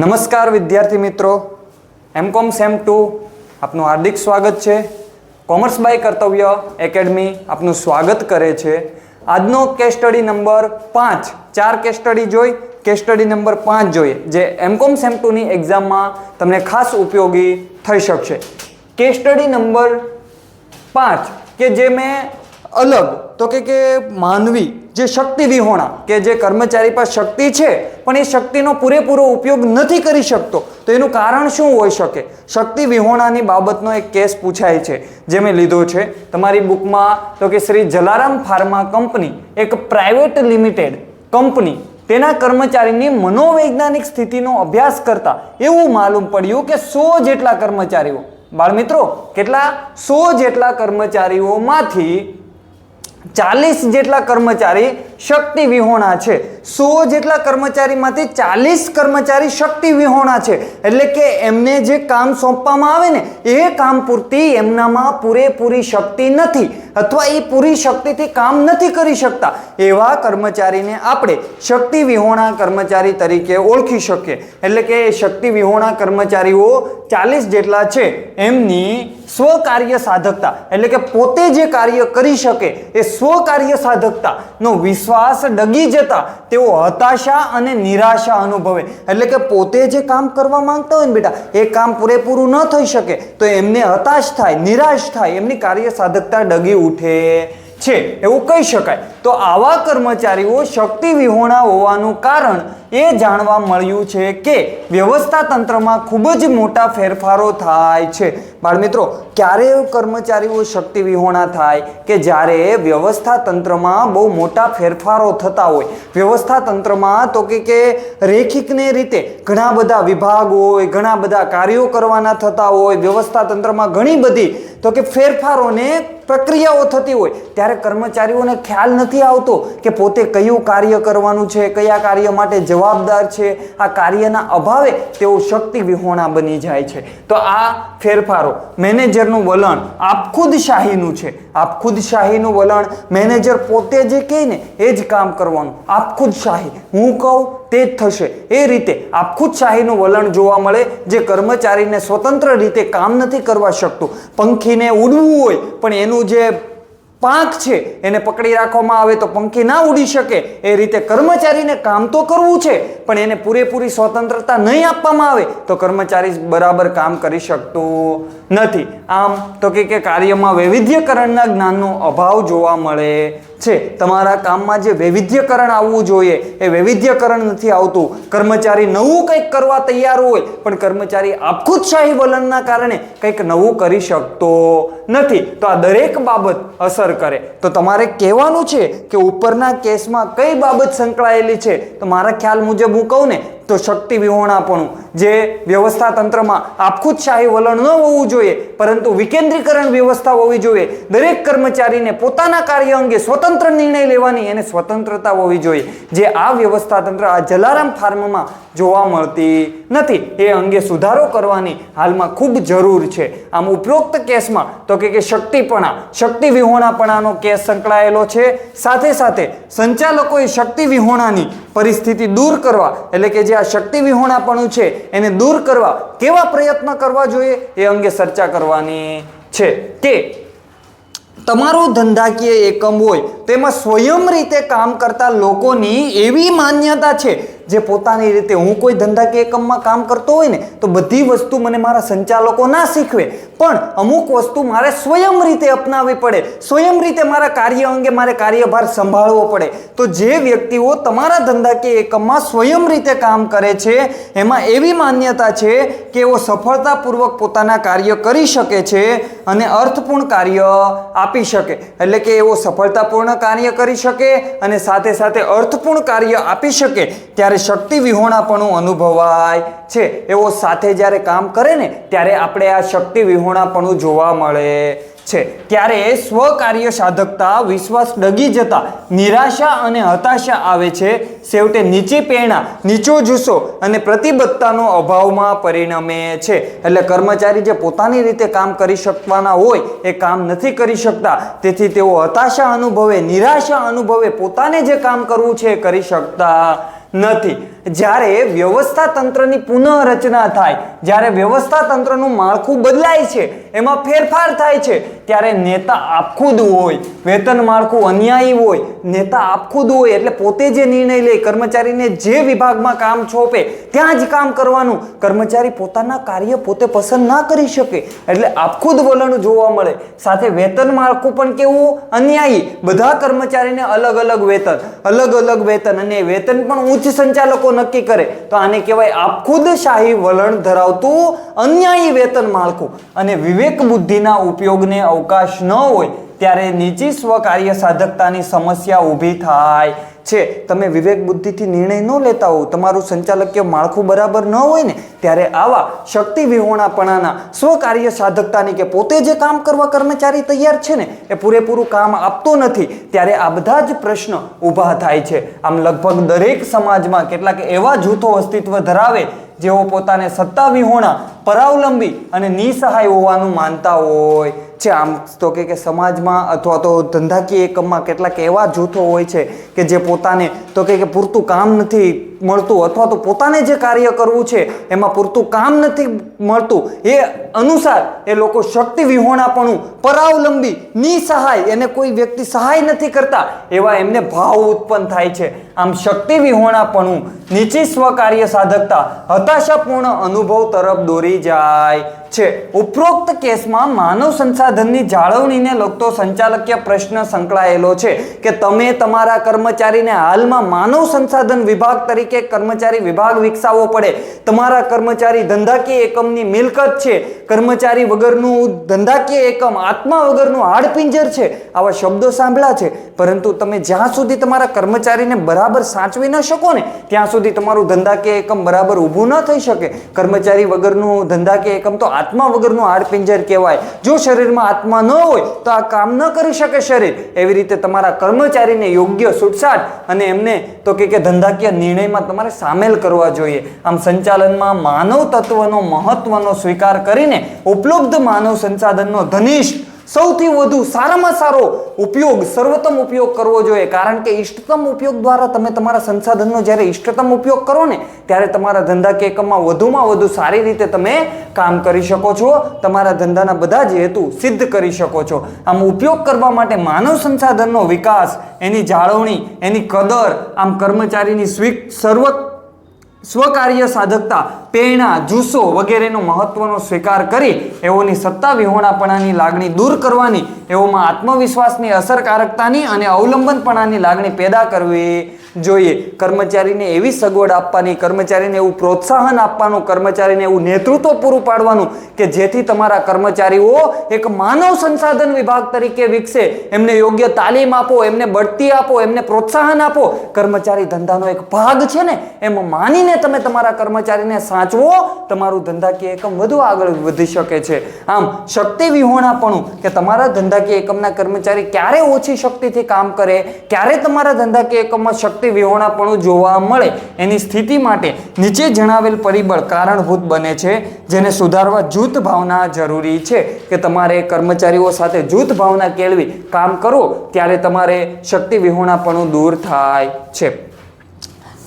નમસ્કાર વિદ્યાર્થી મિત્રો. M Com sem two. આપનું હાર્દિક સ્વાગત છે. કોમર્સ બાય કર્તવ્ય એકેડમી આપનું સ્વાગત કરે છે. આજનો કેસ સ્ટડી નંબર પાંચ. ચાર કેસ સ્ટડી જોઈ કેસ સ્ટડી નંબર પાંચ જોઈએ જે એમકોમ સેમ ટુની એક્ઝામમાં તમને ખાસ ઉપયોગી થઈ શકશે. કેસ સ્ટડી નંબર પાંચ, કે જે મેં અલગ. તો કે કે માનવી, જે શક્તિ વિહોણા, કે જે કર્મચારી પાસે શક્તિ છે, પણ એ શક્તિનો પૂરેપૂરો ઉપયોગ નથી કરી શકતો. તો એનું કારણ શું હોઈ શકે? શક્તિ વિહોણાની બાબતનો એક કેસ પૂછાય છે, જે મેં લીધો છે. તમારી બુકમાં તો કે શ્રી જલારામ ફાર્મા કંપની, એક પ્રાઇવેટ લિમિટેડ કંપની, તેના કર્મચારીની મનોવૈજ્ઞાનિક સ્થિતિનો અભ્યાસ કરતા એવું માલુમ પડ્યું કે સો જેટલા કર્મચારીઓ બાળમિત્રો કેટલા? સો જેટલા કર્મચારીઓમાંથી ચાલીસ જેટલા કર્મચારી શક્તિ વિહોણા છે. સો જેટલા કર્મચારીમાંથી ચાલીસ કર્મચારી શક્તિ વિહોણા છે. એટલે કે એમને જે કામ સોંપવામાં આવે ને, એ કામ પૂરતી એમનામાં પૂરેપૂરી શક્તિ નથી અથવા એ પૂરી શક્તિથી કામ નથી કરી શકતા. એવા કર્મચારીને આપણે શક્તિ વિહોણા કર્મચારી તરીકે ઓળખી શકીએ. એટલે કે શક્તિ વિહોણા કર્મચારીઓ ચાલીસ જેટલા છે, એમની સ્વકાર્ય સાધકતા. એટલે કે પોતે જે કાર્ય કરી શકે, એ સ્વકાર્ય સાધકતાનો વિશ્વાસ ડગી જતા તેઓ હતાશા અને નિરાશા અનુભવે. એટલે કે પોતે જે કામ કરવા માંગતા હોય ને બેટા, એ કામ પૂરેપૂરું ન થઈ શકે, તો એમને હતાશ થાય, નિરાશ થાય, એમની કાર્ય સાધકતા ડગી ઉઠે છે. એવું કહી શકાય. તો આવા કર્મચારીઓ શક્તિ વિહોણા હોવાનું કારણ એ જાણવા મળ્યું છે કે વ્યવસ્થા તંત્રમાં ખૂબ જ મોટા ફેરફારો થાય છે. બાળમિત્રો ક્યારે કર્મચારીઓ શક્તિ વિહોણા થાય કે જ્યારે વ્યવસ્થા તંત્રમાં બહુ મોટા ફેરફારો થતા હોય? વ્યવસ્થા તંત્રમાં તો કે કે રેખિકને રીતે ઘણા બધા વિભાગ હોય, ઘણા બધા કાર્યો કરવાના થતા હોય, વ્યવસ્થા તંત્રમાં ઘણી બધી તો કે ફેરફારોને પ્રક્રિયાઓ થતી હોય. ત્યારે કર્મચારીઓને ખ્યાલ નથી આવતો કે પોતે કયું કાર્ય કરવાનું છે, કયા કાર્ય માટે જવાબદાર છે, આ કાર્યના અભાવે તેઓ શક્તિ વિહોણા બની જાય છે. તો આ ફેરફારો, મેનેજરનું વલણ આપખુદશાહીનું છે. આપખુદશાહીનું વલણ મેનેજર પોતે જે કહે ને, એ જ કામ કરવાનું. આપખુદશાહી હું કહું, તે જ થશે. એ રીતે આપખુદશાહીનું વલણ જોવા મળે, જે કર્મચારીને સ્વતંત્ર રીતે કામ નથી કરવા શકતું. પંખીને ઉડવું હોય, પણ એનું જે પાંખ છે, એને પકડી રાખવામાં આવે તો પંખી ના ઉડી શકે. એ રીતે કર્મચારીને કામ તો કરવું છે, પણ એને પૂરેપૂરી સ્વતંત્રતા નહીં આપવામાં આવે તો કર્મચારી બરાબર કામ કરી શકતું નથી. આમ તો કે કાર્યમાં વૈવિધ્યકરણના જ્ઞાનનો અભાવ જોવા મળે. છે. તમારા કામમાં જે વૈવિધ્યકરણ આવવું જોઈએ, એ વૈવિધ્યકરણ નથી આવતું. કર્મચારી નવું કંઈક કરવા તૈયાર હોય, પણ કર્મચારી આપખુદશાહી વલણના કારણે કંઈક નવું કરી શકતો નથી. તો આ દરેક બાબત અસર કરે. તો તમારે કહેવાનું છે કે ઉપરના કેસમાં કઈ બાબત સંકળાયેલી છે? તો મારા ખ્યાલ મુજબ હું કહું ને તો શક્તિ વિહોણાપણું, જે વ્યવસ્થા તંત્રમાં આપખુદશાહી વલણ ન હોવું જોઈએ, પરંતુ વિકેન્દ્રીકરણ વ્યવસ્થા હોવી જોઈએ. દરેક કર્મચારીને પોતાના કાર્ય અંગે સ્વતંત્ર નિર્ણય લેવાની એને સ્વતંત્રતા હોવી જોઈએ. જે આ વ્યવસ્થા તંત્ર, આ જલારામ ફાર્મમાં જોવા મળતી નથી. એ અંગે સુધારો કરવાની હાલમાં ખૂબ જરૂર છે. આમ ઉપરોક્ત કેસમાં તો કે શક્તિપણા શક્તિ વિહોણાપણાનો કેસ સંકળાયેલો છે. સાથે સાથે સંચાલકોએ શક્તિ વિહોણાની પરિસ્થિતિ દૂર કરવા, એટલે કે જે આ શક્તિ વિહોણાપણું છે, એને દૂર કરવા કેવા પ્રયત્ન કરવા જોઈએ એ અંગે ચર્ચા કરવાની છે કે તમારું ધંધાકીય એકમ હોય, તેમાં સ્વયં રીતે કામ કરતા લોકોની એવી માન્યતા છે જે પોતાની રીતે હું કોઈ ધંધાકીય એકમમાં કામ કરતો હોય ને, તો બધી વસ્તુ મને મારા સંચાલકો ના શીખવે. પણ અમુક વસ્તુ મારે સ્વયં રીતે અપનાવવી પડે. સ્વયં રીતે મારા કાર્ય અંગે મારે કાર્યભાર સંભાળવો પડે. તો જે વ્યક્તિઓ તમારા ધંધાકીય એકમમાં સ્વયં રીતે કામ કરે છે, એમાં એવી માન્યતા છે કે એઓ સફળતાપૂર્વક પોતાના કાર્ય કરી શકે છે અને અર્થપૂર્ણ કાર્ય આપી શકે. એટલે કે એવો સફળતાપૂર્ણ કાર્ય કરી શકે અને સાથે સાથે અર્થપૂર્ણ કાર્ય આપી શકે. ત્યારે શક્તિ વિહોણાપણું અનુભવાય છે, એવો સાથે જ્યારે કામ કરે ને, ત્યારે આપણે આ શક્તિ વિહોણાપણું જોવા મળે છે. ત્યારે સ્વકાર્ય સાધકતા, વિશ્વાસ ડગી જતા, નિરાશા અને હતાશા આવે છે. છેવટે નીચી પ્રેરણા, નીચો જુસ્સો અને પ્રતિબદ્ધતાનો અભાવમાં પરિણમે છે. એટલે કર્મચારી જે પોતાની રીતે કામ કરી શકવાના હોય, એ કામ નથી કરી શકતા. તેથી તેઓ હતાશા અનુભવે, નિરાશા અનુભવે, પોતાને જે કામ કરવું છે એ કરી શકતા નથી. જ્યારે વ્યવસ્થા તંત્રની પુનઃરચના થાય, જ્યારે વ્યવસ્થા તંત્રનું માળખું બદલાય છે, એમાં ફેરફાર થાય છે, ત્યારે નેતા આપખુદ હોય, વેતન માળખું અન્યાયી હોય, નેતા આપખુદ હોય એટલે પોતે જે નિર્ણય લે, કર્મચારીને જે વિભાગમાં કામ છોપે ત્યાં જ કામ કરવાનું. કર્મચારી પોતાના કાર્ય પોતે પસંદ ના કરી શકે, એટલે આપખુદ વલણ જોવા મળે. સાથે વેતન માળખું પણ કેવું? અન્યાયી. બધા કર્મચારીને અલગ અલગ વેતન અલગ અલગ વેતન, અને વેતન પણ ઉચ્ચ સંચાલકો નક્કી કરે. તો આને કહેવાય આપખુદશાહી વલણ ધરાવતું અન્યાયી વેતન માળખું. અને વિવેક બુદ્ધિના ઉપયોગને અવકાશ ન હોય ત્યારે નીચી સ્વકાર્ય સાધકતાની સમસ્યા ઊભી થાય છે. તમે વિવેક બુદ્ધિથી નિર્ણય ન લેતા હો તમારું સંચાલકીય માળખું બરાબર ન હોય ને, ત્યારે આવા શક્તિ વિહોણાપણાના સ્વકાર્ય સાધકતાની કે પોતે જે કામ કરવા કર્મચારી તૈયાર છે ને, એ પૂરેપૂરું કામ આપતો નથી, ત્યારે આ બધા જ પ્રશ્ન ઊભા થાય છે. આમ લગભગ દરેક સમાજમાં કેટલાક એવા જૂથો અસ્તિત્વ ધરાવે, જેઓ પોતાને સત્તા વિહોણા, પરાવલંબી અને નિસહાય હોવાનું માનતા હોય. છે? આમ તો કે સમાજમાં અથવા તો ધંધાકીય એકમમાં કેટલાક એવા જૂથો હોય છે કે જે પોતાને તો કે કે પૂરતું કામ નથી મળતું અથવા તો પોતાને જે કાર્ય કરવું છે એમાં પૂરતું કામ નથી મળતું, એ અનુસાર એ લોકો શક્તિ વિહોણાપણું, પરાવલંબી, નિસહાય, એને કોઈ વ્યક્તિ સહાય નથી કરતા, એવા એમને ભાવ ઉત્પન્ન થાય છે. આમ શક્તિ વિહોણાપણું નીચી સ્વકાર્ય સાધકતા, હતાશાપૂર્ણ અનુભવ તરફ દોરી જાય છે. ઉપરોક્ત કેસમાં માનવ સંસાધનની જાળવણીને લગતો સંચાલકીય પ્રશ્ન સંકળાયેલો છે કે તમે તમારા કર્મચારીને હાલમાં માનવ સંસાધન વિભાગ તરીકે કર્મચારી વિભાગ વિકસાવવો પડે. તમારા કર્મચારી ધંધાકીય એકમની મિલકત છે. કર્મચારી વગરનું ધંધાકીય એકમ, આત્મા વગરનું હાડપિંજર છે. આવા શબ્દો સાંભળ્યા છે. પરંતુ તમે જ્યાં સુધી તમારા કર્મચારીને બરાબર સાચવી ન શકો ને, ત્યાં સુધી તમારું ધંધાકીય એકમ બરાબર ઊભું ન થઈ શકે. કર્મચારી વગરનું ધંધાકીય એકમ તો આત્મા વગરનું હાડપિંજર કહેવાય. જો શરીરમાં આત્મા ન હોય, તો આ કામ ન કરી શકે શરીર. એવી રીતે તમારા કર્મચારીને યોગ્ય છૂટછાટ અને એમને તો કે કે ધંધાકીય નિર્ણયમાં તમારે સામેલ કરવા જોઈએ. આમ સંચાલનમાં માનવ તત્વનો મહત્વનો સ્વીકાર કરીને ઉપલબ્ધ માનવ સંસાધનનો ધનિષ્ઠ સૌથી વધુ સારામાં સારો ઉપયોગ, સર્વોત્તમ ઉપયોગ કરવો જોઈએ. કારણ કે ઇષ્ટતમ ઉપયોગ દ્વારા તમે તમારા સંસાધનનો જ્યારે ઇષ્ટતમ ઉપયોગ કરો ને, ત્યારે તમારા ધંધા કે એકમમાં વધુમાં વધુ સારી રીતે તમે કામ કરી શકો છો. તમારા ધંધાના બધા જ હેતુ સિદ્ધ કરી શકો છો. આમ ઉપયોગ કરવા માટે માનવ સંસાધનનો વિકાસ, એની જાળવણી, એની કદર, આમ કર્મચારીની સ્વીક સર્વ સ્વકાર્ય સાધકતા પ્રેરણા જુસ્સો વગેરેનો મહત્વનો સ્વીકાર કરી એઓની સત્તા વિહોણાપણાની લાગણી દૂર કરવાની, એઓમાં આત્મવિશ્વાસની અસરકારકતાની અને અવલંબનપણાની લાગણી પેદા કરવી જોઈએ. કર્મચારીને એવી સગવડ આપવાની, કર્મચારીને એવું પ્રોત્સાહન આપવાનું, કર્મચારીને એવું નેતૃત્વ પૂરું પાડવાનું કે જેથી તમારા કર્મચારીઓ એક માનવ સંસાધન વિભાગ તરીકે વિકસે. એમને યોગ્ય તાલીમ આપો, એમને બઢતી આપો, એમને પ્રોત્સાહન આપો. કર્મચારી ધંધાનો એક ભાગ છે ને, એમ માનીને તમે તમારા કર્મચારીને સાચવો, તમારું ધંધાકીય એકમ વધુ આગળ વધી શકે છે. આમ શક્તિ વિહોણાપણું કે તમારા ધંધાકીય એકમના કર્મચારી ક્યારે ઓછી શક્તિથી કામ કરે, ક્યારે તમારા ધંધાકીય એકમમાં શક્તિ વિહોણાપણું જોવા મળે એની સ્થિતિ માટે નીચે જણાવેલ પરિબળ કારણભૂત બને છે, જેને સુધારવા જૂથ ભાવના જરૂરી છે. કે તમારે કર્મચારીઓ સાથે જૂથ ભાવના કેળવી કામ કરો, ત્યારે તમારે શક્તિ વિહોણાપણું દૂર થાય છે.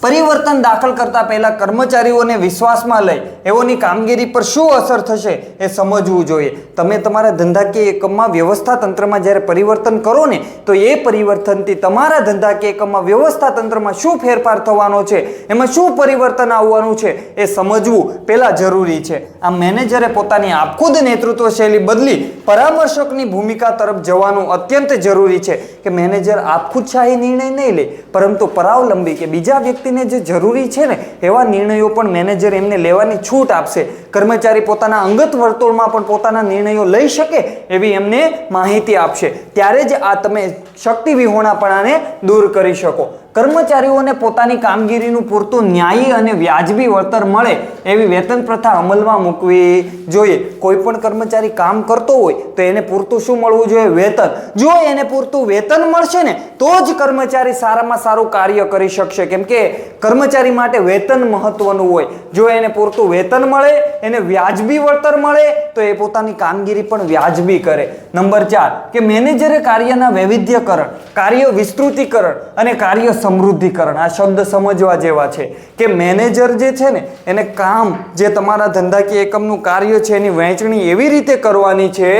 પરિવર્તન દાખલ કરતા પહેલા કર્મચારીઓને વિશ્વાસમાં લઈ એઓની કામગીરી પર શું અસર થશે એ સમજવું જોઈએ. તમે તમારા ધંધાકીય એકમમાં વ્યવસ્થા તંત્રમાં જ્યારે પરિવર્તન કરો ને, તો એ પરિવર્તનથી તમારા ધંધાકીય એકમમાં વ્યવસ્થા તંત્રમાં શું ફેરફાર થવાનો છે, એમાં શું પરિવર્તન આવવાનું છે એ સમજવું પહેલાં જરૂરી છે. આ મેનેજરે પોતાની આપખુદ નેતૃત્વ શૈલી બદલી પરામર્શકની ભૂમિકા તરફ જવાનું અત્યંત જરૂરી છે કે મેનેજર આપખુદશાહી નિર્ણય નહીં લે, પરંતુ પરાવલંબી કે બીજા વ્યક્તિને જે જરૂરી છે ને એવા નિર્ણયો પણ મેનેજર એમને લેવાની છૂટ આપશે. કર્મચારી પોતાના અંગત વર્તુળમાં પણ પોતાના નિર્ણયો લઈ શકે એવી એમને માહિતી આપશે. ત્યારે જ આ તમે શક્તિ વિહોણાપણાને દૂર કરી શકો. કર્મચારીઓને પોતાની કામગીરીનું પૂરતું ન્યાયી અને વ્યાજબી વળતર મળે એવી વેતન પ્રથા અમલમાં મૂકવી જોઈએ. કોઈ પણ કર્મચારી કામ કરતો હોય તો એને પૂરતું શું મળવું જોઈએ? વેતન. જો એને પૂરતું વેતન મળશે ને, તો જ કર્મચારી સારામાં સારું કાર્ય કરી શકશે. કેમ કે કર્મચારી માટે વેતન મહત્વનું હોય. જો એને પૂરતું વેતન મળે એને વ્યાજબી વળતર મળે તો એ પોતાની કામગીરી પણ વ્યાજબી કરે. નંબર ચાર, કે મેનેજરે કાર્યના વૈવિધ્યકરણ, કાર્ય વિસ્તૃતિકરણ અને કાર્ય સમૃદ્ધિકરણ, આ શબ્દ સમજવા જેવા છે. કે મેનેજર જે છે ને, એને કામ જે તમારા ધંધાકીય એકમનું કાર્ય છે એની વહેંચણી એવી રીતે કરવાની છે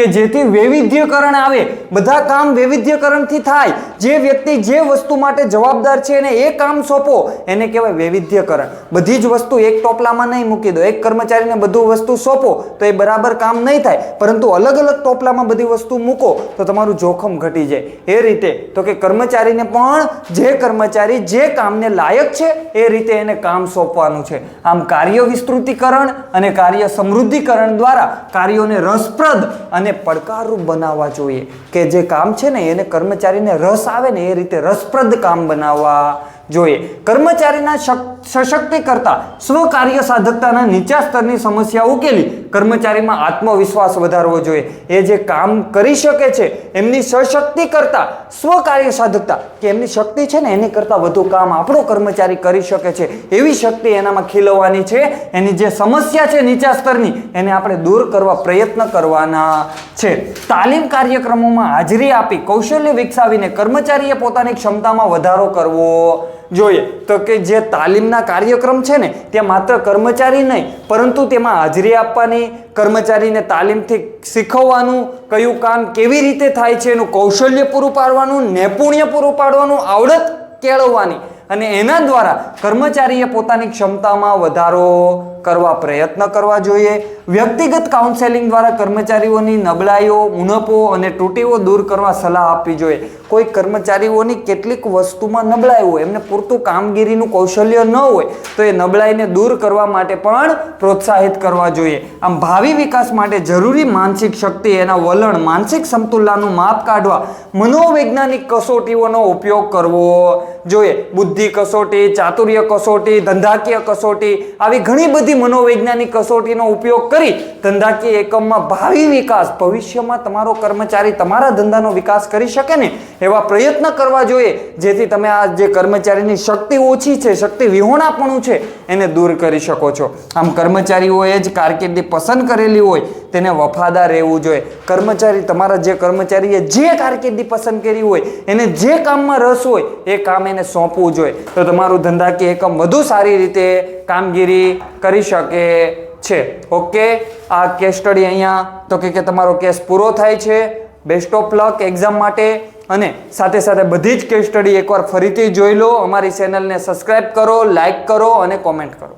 કે જેથી વૈવિધ્યકરણ આવે. બધા કામ વૈવિધ્યકરણથી થાય. જે વ્યક્તિ જે વસ્તુ માટે જવાબદાર છે એને એ કામ સોંપો, એને કહેવાય વૈવિધ્યકરણ. બધી જ વસ્તુ એક ટોપલામાં નહીં મૂકી દો. એક કર્મચારીને બધું વસ્તુ સોંપો, તો એ બરાબર કામ નહીં થાય. પરંતુ અલગ અલગ ટોપલામાં બધી વસ્તુ મૂકો, તો તમારું જોખમ ઘટી જાય. એ રીતે, તો કે કર્મચારીને પણ જે કર્મચારી જે કામને લાયક છે, એ રીતે એને કામ સોંપવાનું છે. આમ કાર્ય વિસ્તૃતિકરણ અને કાર્ય સમૃદ્ધિકરણ દ્વારા કાર્યોને રસપ્રદ અને પડકારરૂપ બનાવવા જોઈએ કે જે કામ છે ને એને કર્મચારીને રસ આવે ને એ રીતે રસપ્રદ કામ બનાવવા જોઈએ. કર્મચારીના સશક્તિ કરતા સ્વકાર્ય સાધકતાના નીચા સ્તરની સમસ્યા ઉકેલી કર્મચારીમાં આત્મવિશ્વાસ વધારવો જોઈએ. એ જે કામ કરી શકે છે, એમની સશક્તિ કરતા સ્વકાર્ય સાધકતા, કે એમની શક્તિ છે ને, એની કરતાં વધુ કામ આપણો કર્મચારી કરી શકે છે, એવી શક્તિ એનામાં ખીલવવાની છે. એની જે સમસ્યા છે નીચા સ્તરની, એને આપણે દૂર કરવા પ્રયત્ન કરવાના છે. તાલીમ કાર્યક્રમોમાં હાજરી આપી કૌશલ્ય વિકસાવીને કર્મચારીએ પોતાની ક્ષમતામાં વધારો કરવો જોઈએ. તો કે જે તાલીમના કાર્યક્રમ છે ને, તે માત્ર કર્મચારી નહીં, પરંતુ તેમાં હાજરી આપવાની, કર્મચારીને તાલીમથી શીખવવાનું, કયું કામ કેવી રીતે થાય છે એનું કૌશલ્ય પૂરું પાડવાનું, નૈપુણ્ય પૂરું પાડવાનું, આવડત કેળવવાની. અને એના દ્વારા કર્મચારીએ પોતાની ક્ષમતામાં વધારો કરવા પ્રયત્ન કરવા જોઈએ. વ્યક્તિગત કાઉન્સેલિંગ દ્વારા કર્મચારીઓની નબળાઈઓ, ઉણપો અને ત્રુટીઓ દૂર કરવા સલાહ આપવી જોઈએ. કોઈ કર્મચારીઓની કેટલીક વસ્તુમાં નબળાઈ હોય, એમને પૂરતું કામગીરીનું કૌશલ્ય ન હોય, તો એ નબળાઈને દૂર કરવા માટે પણ પ્રોત્સાહિત કરવા જોઈએ. આમ ભાવિ વિકાસ માટે જરૂરી માનસિક શક્તિ, એના વલણ, માનસિક સમતુલાનું માપ કાઢવા, મનોવૈજ્ઞાનિક કસોટીઓનો ઉપયોગ કરવો જોઈએ. બુદ્ધિ કસોટી, ચાતુર્ય કસોટી, ધંધાકીય કસોટી, આવી ઘણી બધી મનોવૈજ્ઞાનિક કસોટીનો ઉપયોગ કરી ધંધાકીય એકમમાં ભાવિ વિકાસ, ભવિષ્યમાં તમારો કર્મચારી તમારા ધંધાનો વિકાસ કરી શકે ને એવા પ્રયત્ન કરવા જોઈએ, જેથી તમે આ જે કર્મચારીની શક્તિ ઓછી છે, શક્તિ વિહોણાપણું છે, એને દૂર કરી શકો છો. આમ કર્મચારીઓએ જ કારકિર્દી પસંદ કરેલી હોય, તેને વફાદાર રહેવું જોઈએ. કર્મચારી, તમારા જે કર્મચારીએ જે કારકિર્દી પસંદ કરી હોય, એને જે કામમાં રસ હોય, એ કામ એને સોંપવું જોઈએ. તો તમારું ધંધાકીય એકમ વધુ સારી રીતે કામગીરી કરી શકે છે. ઓકે આ કેસ સ્ટડી અહીંયા તો કે કે તમારો કેસ પૂરો થાય છે. બેસ્ટ ઓફ લક એક્ઝામ માટે. અને સાથે સાથે બધી જ કેસ સ્ટડી એકવાર ફરીથી જોઈ લો. અમારી ચેનલને સબસ્ક્રાઇબ કરો લાઈક કરો અને કોમેન્ટ કરો.